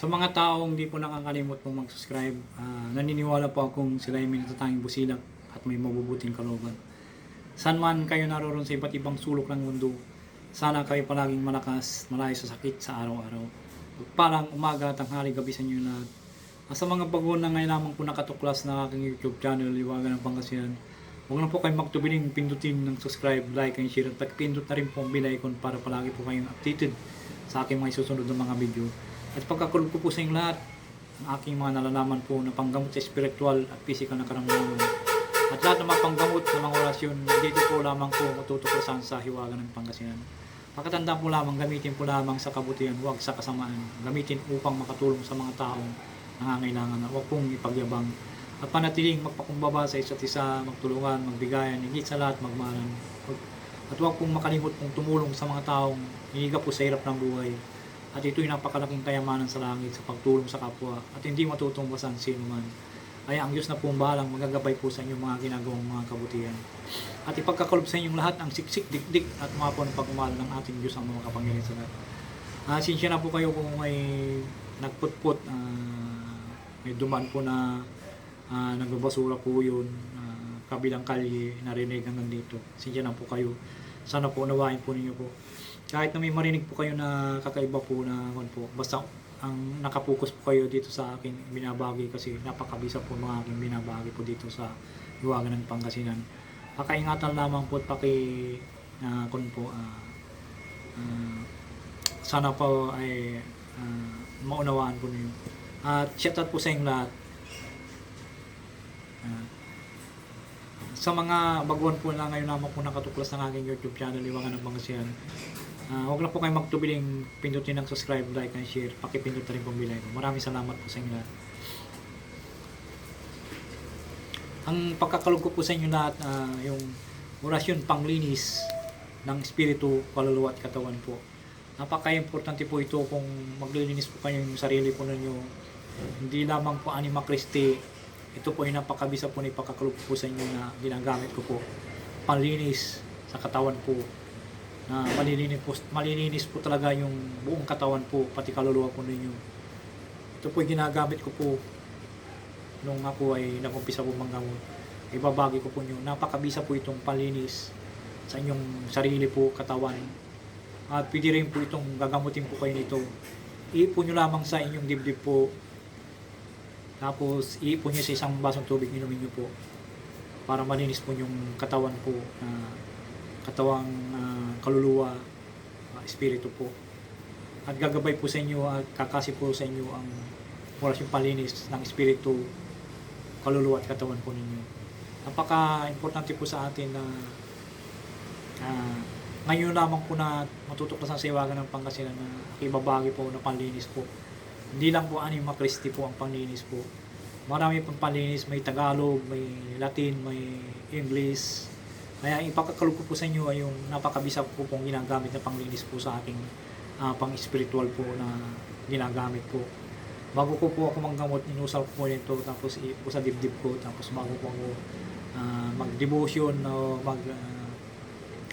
Sa mga taong hindi po nakakalimot pong mag-subscribe, ah, naniniwala po akong sila ay may natatanging busilak at may mabubuting kalooban. San man kayo naroon sa iba't ibang sulok ng mundo, sana kayo palaging malakas, malayo sa sakit sa araw-araw. Parang umaga, tanghali, gabi sa inyo lahat. Ah, Sa mga bago na ngayon lamang po nakatuklas na aking YouTube channel, Liwagan ng Pangasinan, huwag na po kayong magtubiling pindutin ng subscribe, like, and share. At pindot na rin po ang bell icon para palagi po kayong updated sa aking mga susunod na mga video. At pagkakulog ko po sa inyong lahat, ang aking mga nalalaman po na panggamot sa spiritual at physical na karamdaman. At lahat ng mga panggamot na mga orasyon, dito po lamang po matutuklasan sa hiwaga ng Pangasinan. Pakatandaan po lamang, gamitin po lamang sa kabutihan, huwag sa kasamaan. Gamitin upang makatulong sa mga taong nangangailangan. Huwag pong ipagyabang. At panatiling magpakumbaba sa isa't isa, magtulungan, magbigayan, higit sa lahat, magmahalan. At huwag pong makalimot pong tumulong sa mga taong hiniga po sa hirap ng buhay. At ito'y napakalaking kayamanan sa langit sa pagtulong sa kapwa at hindi matutungbasan sino man. Kaya ang Diyos na po ang bahalang magagabay po sa inyong mga ginagawang mga kabutihan. At ipagkakalob sa inyong lahat ang siksik, dikdik at mga po ng pagmamahal ng ating Diyos ang mga kapangyarihan sa lahat. Ah, sinsya na po kayo kung may nagputput, ah, may dumaan po na ah, nagbabasura po yun, ah, kabilang kalye, narinig hanggang dito. Sinsya na po kayo. Sana po unawain po ninyo po. Kahit na may marinig po kayo na kakaiba po na kung po, basta ang nakapokus po kayo dito sa aking binabagi kasi napakabisa po mga aking binabagi po dito sa Iwagan ng Pangasinan. Pakaingatan lamang po at paki uh, kung po ah, ah, sana po ay ah, maunawaan po ninyo. At shout out po sa inyong lahat. Ah, sa mga baguhan po na ngayon naman po nakatuklas ng aking YouTube channel, Iwangan ng Pangasinan. Ah, huwag lang po kayo magtubiling pindutin ng subscribe, like, and share. Pakipindot na rin pong bilay. Maraming salamat po sa inyo lahat. Ang pagkakalog ko po sa inyo lahat, ah, yung orasyon panglinis ng espiritu, kaluluwa at katawan po. Napaka-importante po ito kung maglilinis po kayo yung sarili po ninyo. Hindi lamang po anima Christi. Ito po ay napakabisa po ni pagkakalog ko po sa inyo na ginagamit ko po. Panlinis sa katawan po na malilinis po, malilinis po talaga yung buong katawan po, pati kaluluwa po ninyo. Ito po ginagamit ko po nung ako ay nakumpisa po manggamot. Ibabagi ko po nyo. Napakabisa po itong palinis sa inyong sarili po, katawan. At pwede rin po itong gagamutin po kayo nito. Iipon nyo lamang sa inyong dibdib po. Tapos iipon nyo sa isang basong tubig, inumin nyo po. Para malinis po yung katawan po na katawang ah, kaluluwa, ah, espiritu po. At gagabay po sa inyo at kakasi po sa inyo ang oras yung palinis ng espiritu, kaluluwa at katawan po ninyo. Napaka-importante po sa atin na ah, ngayon lamang po na matutuklasan sa iwagan ng Pangasinan na ibabagi po na panlinis po. Hindi lang po anima Christi po ang panlinis po. Marami pong panlinis, may Tagalog, may Latin, may English, kaya ipakakalog ko po sa inyo ay yung napakabisa po pong ginagamit na panglinis po sa aking ah, pang-spiritual po na ginagamit po. Bago ko po ako manggamot, inusal ko po nito tapos po sa dibdib ko tapos bago po ako ah, mag-devotion o mag uh,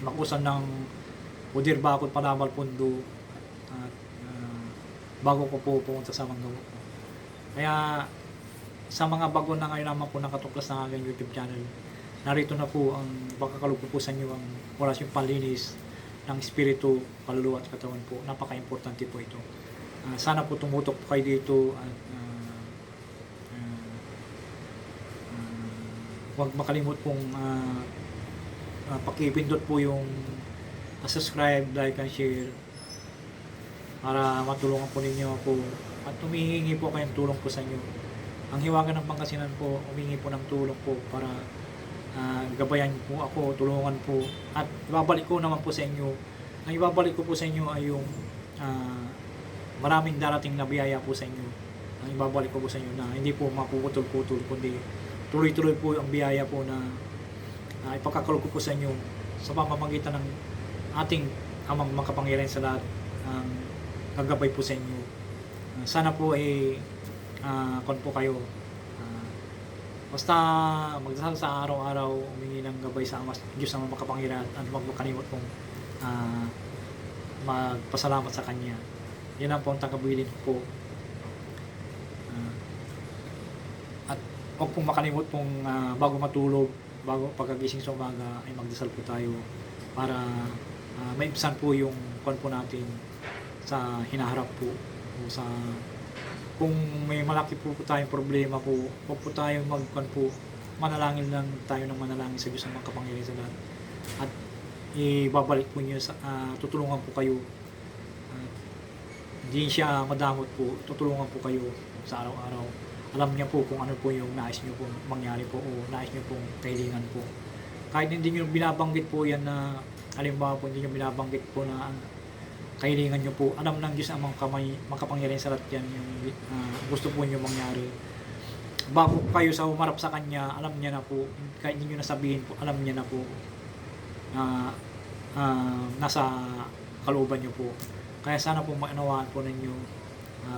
makusan ng udir bakod panamal pundo at ah, bago ko po pumunta sa manggamot. Kaya sa mga bago na ngayon naman po nakatuklas ng aking YouTube channel, narito na po ang pagkakalog po sa inyo ang oras yung panlinis ng espiritu, kaluluwa at katawan po. Napaka-importante po ito. Ah, sana po tumutok po kayo dito at ah, ah, ah, huwag makalimot pong ah, ah, pakipindot po yung subscribe, like, and share para matulungan po ninyo ako at humihingi po kayong tulong po sa inyo. Ang hiwaga ng Pangasinan po, humingi po ng tulong po para ah, gabayan po ako, tulungan po. At ibabalik ko naman po sa inyo. Ang ibabalik ko po sa inyo ay yung ah, maraming darating na biyaya po sa inyo. Ang ibabalik ko po sa inyo na hindi po mapuputol-putol, kundi tuloy-tuloy po ang biyaya po na uh, ipagkakalog ko po sa inyo sa pamamagitan ng ating amang makapangyarihan sa lahat ang gagabay po sa inyo. Ah, sana po ay uh, kon po kayo Ah, Basta magdasal sa araw-araw, umingi ng gabay sa mas Diyos na makapangyarihan at huwag kong uh, ah, magpasalamat sa Kanya. Yan ang po ang tagabilin po. Uh, ah, at huwag pong makalimot pong uh, ah, bago matulog, bago pagkagising sa umaga ay magdasal po tayo para uh, maibsan po yung kwan po natin sa hinaharap po o sa kung may malaki po, po tayong problema po, huwag po tayo magkwan po, manalangin lang tayo ng manalangin sa Diyos ng makapangyarihan sa lahat. At ibabalik po niyo sa, ah, tutulungan po kayo. Ah, hindi siya madamot po, tutulungan po kayo sa araw-araw. Alam niya po kung ano po yung nais niyo po mangyari po o nais niyo pong kahilingan po. Kahit hindi niyo binabanggit po yan na, halimbawa po hindi niyo binabanggit po na ang kahilingan niyo po, alam ng Diyos ang mga kamay, makapangyarihan sa lahat yan yung ah, gusto po niyo mangyari. Bago kayo sa umarap sa Kanya, alam niya na po, kahit hindi niyo nasabihin po, alam niya na po na ah, nasa kalooban niyo po. Kaya sana po maunawaan po ninyo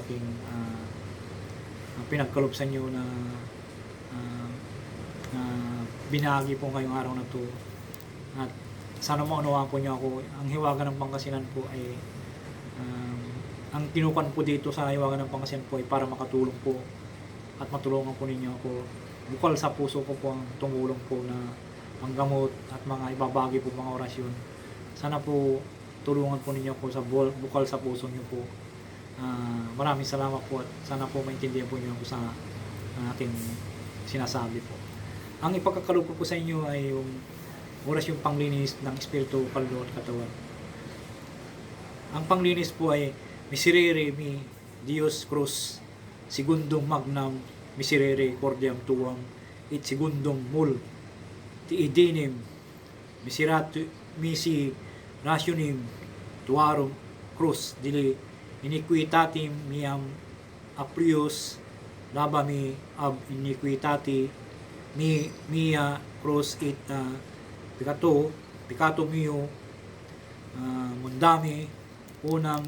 aking ah, ah, pinagkaloob sa inyo na ah, na binagi po ngayong araw na to. At sana maunawaan po niyo ako. Ang hiwaga ng Pangasinan po ay um, ang tinukan po dito sa hiwaga ng Pangasinan po ay para makatulong po at matulungan po ninyo ako. Bukal sa puso ko po ang tumulong po na manggamot at mga ibabagi po mga orasyon. Sana po tulungan po ninyo ako sa bukal sa puso niyo po. Ah, maraming salamat po at sana po maintindihan po niyo ako sa ah, aking sinasabi po. Ang ipagkakaloob ko po sa inyo ay yung oras yung panglinis ng espiritu, kaluluwa at katawan. Ang panglinis po ay miserere mi Dios Cruz segundum magnam miserere cordiam tuam it segundum mul ti idinim miseratu misi rationim tuarum cruz dili iniquitatim miam aprius labami ab iniquitati mi mia cruz it uh, pikato pikato mio uh, mundami unam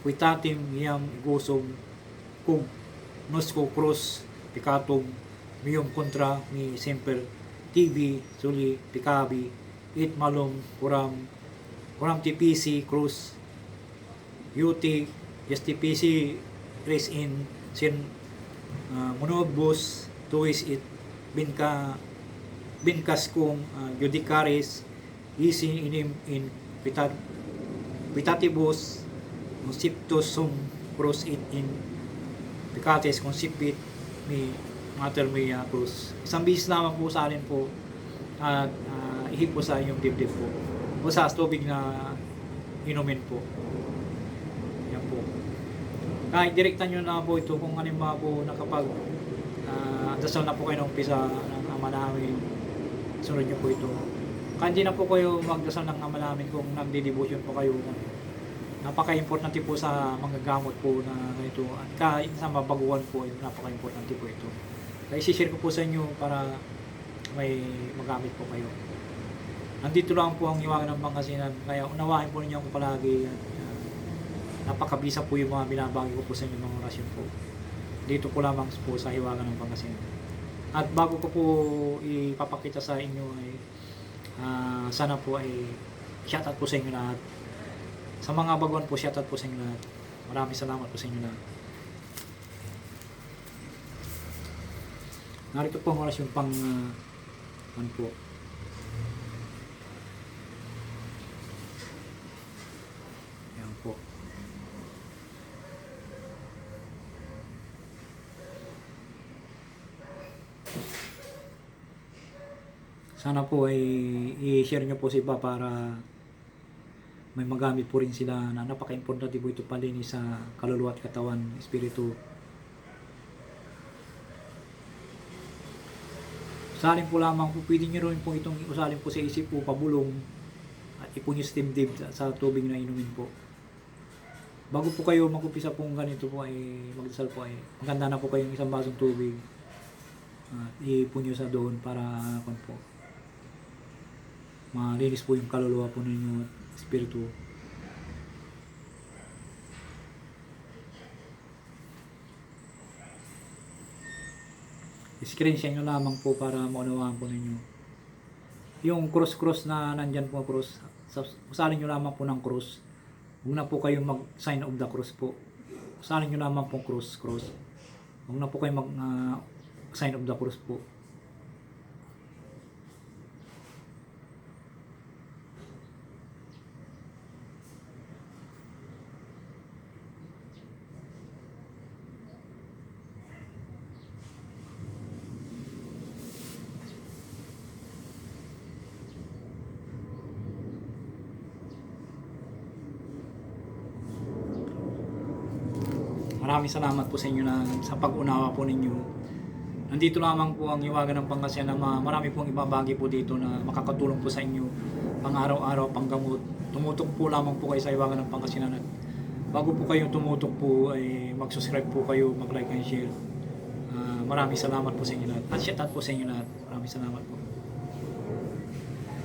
quitatim miam igusum cum nosco cruz picatum mium contra mi semper tibi suli picabi it malum kuram kuram tipisi cruz yuti justipisi res in sin uh, monobus tuis it binka binkas kung uh, judicaris isi inim in pitat pitatibus conceptus sum pros it in picates concipit mi mater mea cruz. Isang bis lamang po sa alin po at uh, ihip po sa inyong dibdib po. O sa tubig na inumin po. Yan po. Kahit direkta nyo na po ito kung halimbawa po nakapag uh, dasal na po kayo ng umpisa ng ama namin sunod nyo po ito. Hindi na po kayo magdasal ng ama kung nagdi-devotion po kayo napaka-importante po sa mga gamot po na ganito at kahit sa mabaguhan po yung napaka-importante po ito. Kaya isi-share ko po sa inyo para may magamit po kayo. Nandito lang po ang iwagan ng Pangasinan. Kaya unawain po ninyo ako palagi at uh, napakabisa po yung mga binabagi ko po sa inyo mga orasyon po. Dito po lamang po sa hiwagan ng Pangasinan at bago ko po ipapakita sa inyo ay ah, sana po ay shoutout po sa inyo lahat sa mga baguhan po, shoutout po sa inyo lahat. Maraming salamat po sa inyo lahat. Narito po ang oras yung pang uh, ano po. Yan po. Sana po ay i-share nyo po sa iba para may magamit po rin sila na napaka-importante po ito palinis sa kaluluwa at katawan, espiritu. Usalin po lamang po, pwede nyo rin po itong usalin po sa isip po, pabulong at ipon sa timdib sa, sa tubig na inumin po. Bago po kayo mag-upisa pong ganito po ay magdasal po ay maganda na po kayong isang basong tubig at ipon nyo sa doon para kung po malinis po yung kaluluwa po ninyo at espiritu. Screenshot nyo lamang po para maunawaan po ninyo. Yung cross-cross na nandyan po cross, usalin nyo lamang po ng cross. Huwag na po kayo mag-sign of the cross po. Usalin nyo lamang po cross-cross. Huwag na po kayo mag, uh, sign of the cross po. Maraming salamat po sa inyo na sa pag-unawa po ninyo. Nandito lamang po ang Iwagan ng Pangasinan na ma- marami pong ibabagi po dito na makakatulong po sa inyo pang araw-araw, panggamot. Tumutok po lamang po kayo sa Iwagan ng Pangasinan at bago po kayo tumutok po ay mag-subscribe po kayo, mag-like and share. Ah, maraming salamat po sa inyo lahat. At shout out po sa inyo lahat. Maraming salamat po.